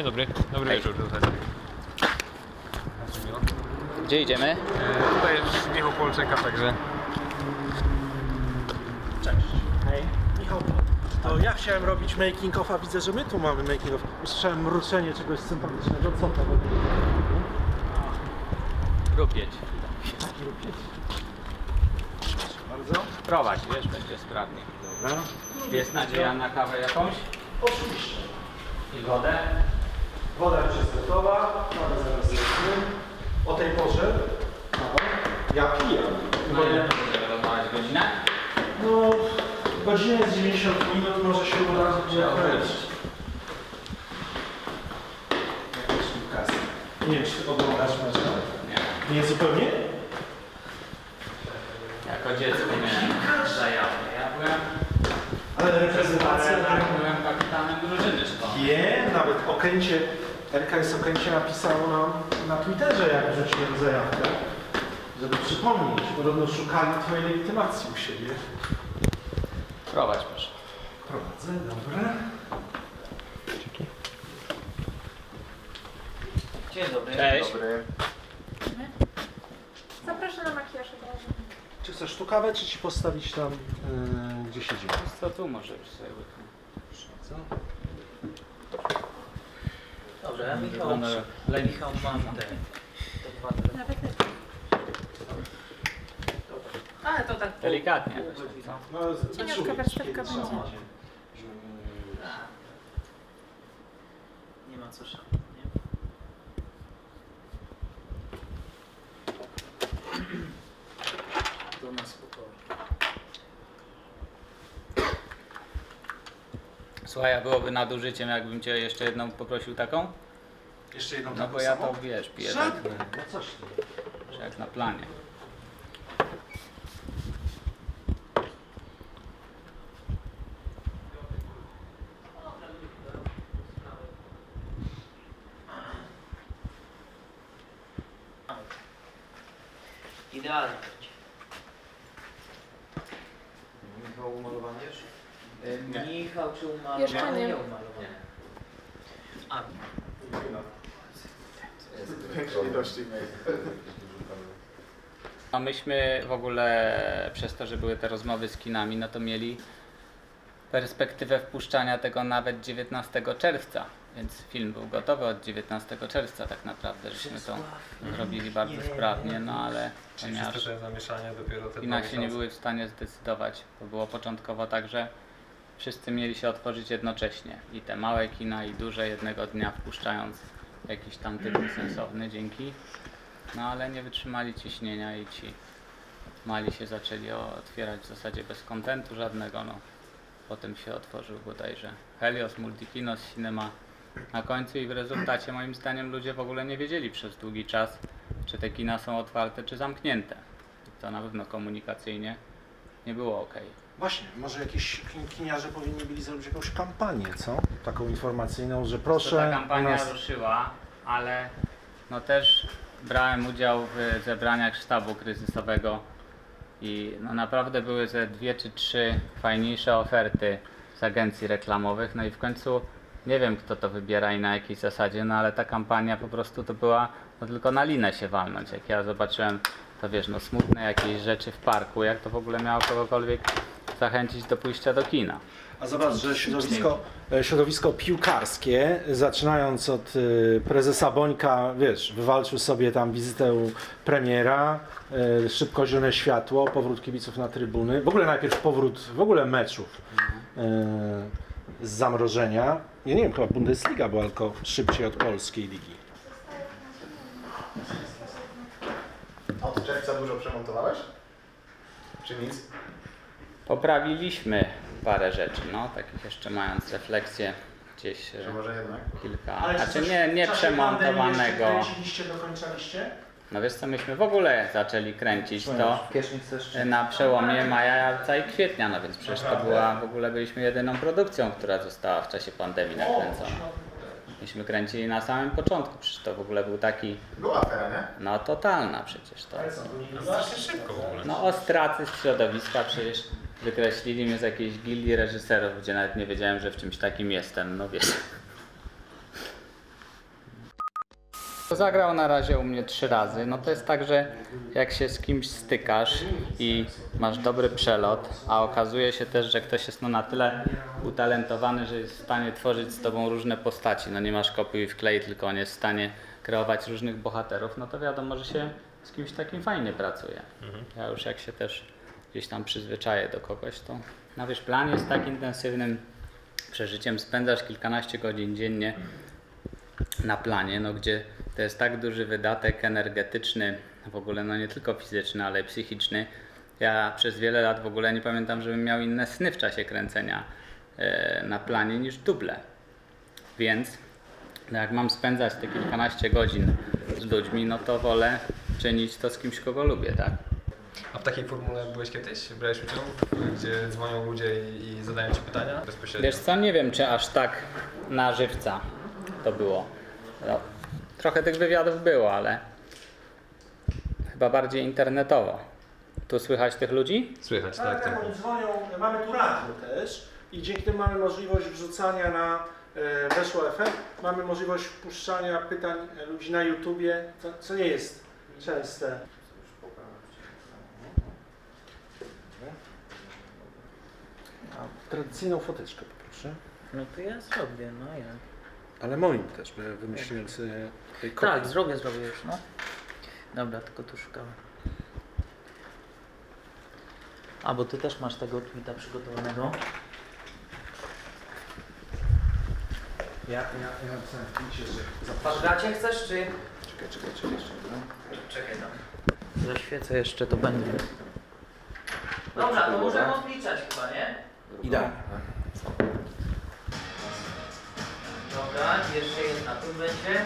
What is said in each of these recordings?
Dzień dobry, dobry Hej. wieczór. Gdzie idziemy? E, tutaj jest Michał Polczeka, także Cześć. Hej. Michał, to ja chciałem robić making of, a widzę, że my tu mamy making of. Usłyszałem mruczenie czegoś sympatycznego. Co to w ogóle? Rupieć. Taki rupieć. Proszę bardzo. Prowadź, wiesz, będzie sprawniej. Dobra. Jest nadzieja na kawę jakąś? Oczywiście. I wodę? Woda już jest gotowa. Kawę zaraz zrobimy. O tej porze. Kawa. Ja pijam. No ile rozmawiać godzinę? No, godzinę jest 90 minut, może się uda Dobrze. Nie wiem, czy oglądasz mecz. Nie. Nie zupełnie? Jako dziecko miałem zajawkę. Ja byłem, Ale reprezentacja... ale byłem kapitanem drużyny szkolnej. Nie, nawet Okęcie, RKS Okęcie napisało nam na Twitterze, jak wrzuciłem zajawkę, żeby przypomnieć, podobno szukali Twojej legitymacji u siebie. Prowadź proszę. Prowadzę, dobra. Dzień dobry. Cześć. Zapraszam na makijaż od razu. Czy chcesz tu kawę, czy Ci postawić tam, yy, gdzie siedzimy? Co tu może już sobie łyknę? Co? Dobrze, Michał. Michał mam te, te dwa te. Nawet lepiej. Ale to tak. Delikatnie. No, z- Cieniutka kiedy będzie. Nie ma co szanować, nie? To na spokojnie. Słuchaj, a byłoby nadużyciem, jakbym cię jeszcze jedną poprosił taką? Jeszcze jedną No taką bo ja samą? to wiesz, piję tak, Żadne, no coś ty. że jak na planie. Idealnie będzie. Michał umalowany już? Y, Michał czy umalowany? Jeszcze nie. nie umalowany. A, Większej ilości A myśmy w ogóle przez to, że były te rozmowy z kinami, no to mieli perspektywę wpuszczania tego nawet 19 czerwca. Więc film był gotowy od 19 czerwca tak naprawdę, żeśmy to zrobili bardzo Nie. sprawnie, no ale czyli ponieważ wszystko te zamieszanie dopiero te dwa Inaczej nie miesiące. były w stanie zdecydować, bo było początkowo tak, że wszyscy mieli się otworzyć jednocześnie. I te małe kina, i duże jednego dnia wpuszczając jakiś tam tytuł sensowny dzięki. No ale nie wytrzymali ciśnienia i ci mali się zaczęli otwierać w zasadzie bez kontentu żadnego. No. Potem się otworzył bodajże Helios, Multikinos, Cinema na końcu i w rezultacie moim zdaniem ludzie w ogóle nie wiedzieli przez długi czas, czy te kina są otwarte, czy zamknięte. To na pewno komunikacyjnie nie było ok. Właśnie, może jakieś kin- kiniarze powinni byli zrobić jakąś kampanię, co? Taką informacyjną, że proszę... Ta kampania nas- ruszyła, ale no też brałem udział w zebraniach sztabu kryzysowego i no naprawdę były ze dwie czy trzy fajniejsze oferty z agencji reklamowych. No i w końcu nie wiem kto to wybiera i na jakiej zasadzie, no ale ta kampania po prostu to była no tylko na linę się walnąć. Jak ja zobaczyłem to wiesz, no smutne jakieś rzeczy w parku, jak to w ogóle miało kogokolwiek zachęcić do pójścia do kina. A zobacz, że środowisko, e, środowisko piłkarskie, zaczynając od e, prezesa Bońka, wiesz, wywalczył sobie tam wizytę u premiera, e, szybko zielone światło, powrót kibiców na trybuny, w ogóle najpierw powrót w ogóle meczów e, z zamrożenia. Ja nie wiem, chyba Bundesliga była tylko szybciej od polskiej ligi. Od czerwca dużo przemontowałeś? Czy nic? Poprawiliśmy parę rzeczy, no, takich jeszcze mając refleksję gdzieś Że może jednak? kilka, znaczy nie, nie przemontowanego. Kręciliście, dokończaliście? No wiesz co, myśmy w ogóle zaczęli kręcić to Kiesznic też na przełomie maja i kwietnia, no więc przecież to była, w ogóle byliśmy jedyną produkcją, która została w czasie pandemii nakręcona. Myśmy kręcili na samym początku, przecież to w ogóle był taki, Była afera, nie? no totalna przecież to. Ale co, to nie No strasznie szybko w ogóle. No ostracy z środowiska przecież wykreślili mnie z jakiejś gildii reżyserów, gdzie nawet nie wiedziałem, że w czymś takim jestem, no wiesz. Zagrał na razie u mnie trzy razy. No to jest tak, że jak się z kimś stykasz i masz dobry przelot, a okazuje się też, że ktoś jest no na tyle utalentowany, że jest w stanie tworzyć z tobą różne postaci. No nie masz kopiuj i wklej, tylko on jest w stanie kreować różnych bohaterów, no to wiadomo, że się z kimś takim fajnie pracuje. Ja już jak się też gdzieś tam przyzwyczaję do kogoś, to no wiesz, plan jest tak intensywnym przeżyciem, spędzasz kilkanaście godzin dziennie na planie, no gdzie to jest tak duży wydatek energetyczny, w ogóle no nie tylko fizyczny, ale psychiczny. Ja przez wiele lat w ogóle nie pamiętam, żebym miał inne sny w czasie kręcenia e, na planie niż duble. Więc no jak mam spędzać te kilkanaście godzin z ludźmi, no to wolę czynić to z kimś, kogo lubię, tak? A w takiej formule byłeś kiedyś? Brałeś udział? Gdzie dzwonią ludzie i, i zadają ci pytania bezpośrednio? Wiesz co, nie wiem czy aż tak na żywca to było. No, trochę tych wywiadów było, ale chyba bardziej internetowo. Tu słychać tych ludzi? Słychać, Tak, tak, tak, tak. oni dzwonią, mamy tu radio też i dzięki temu mamy możliwość wrzucania na e, Weszło FM, mamy możliwość wpuszczania pytań e, ludzi na YouTubie, co, co nie jest częste. A tradycyjną foteczkę poproszę. No to ja zrobię, no ja. Ale moim też, bo ja wymyśliłem sobie tej kopii. Tak, zrobię, zrobię już, no. Dobra, tylko tu szukałem. A, bo ty też masz tego tweeta przygotowanego. Ja, ja, ja napisałem w tweetie, że zapraszam. chcesz, czy... Czekaj, czekaj, czekaj jeszcze. No. Czekaj tam. Zaświecę jeszcze, to będzie. Dobra, to możemy odliczać chyba, nie? Idealnie. Dobra, jeszcze jedna tu będzie.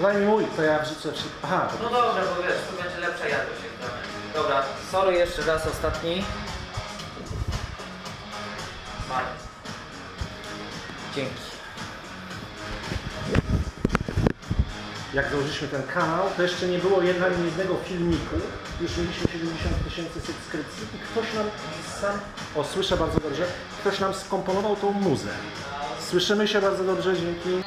Daj mi mój, to ja wrzucę wszystko. Aha, No dobrze, bo wiesz, tu będzie lepsza jakość jak damy. Dobra, sorry jeszcze raz ostatni. Marek. Dzięki. Jak założyliśmy ten kanał, to jeszcze nie było jedna, ani jednego filmiku. Już mieliśmy 70 tysięcy subskrypcji i ktoś nam sam, o słyszę bardzo dobrze, ktoś nam skomponował tą muzę. Słyszymy się bardzo dobrze, dzięki.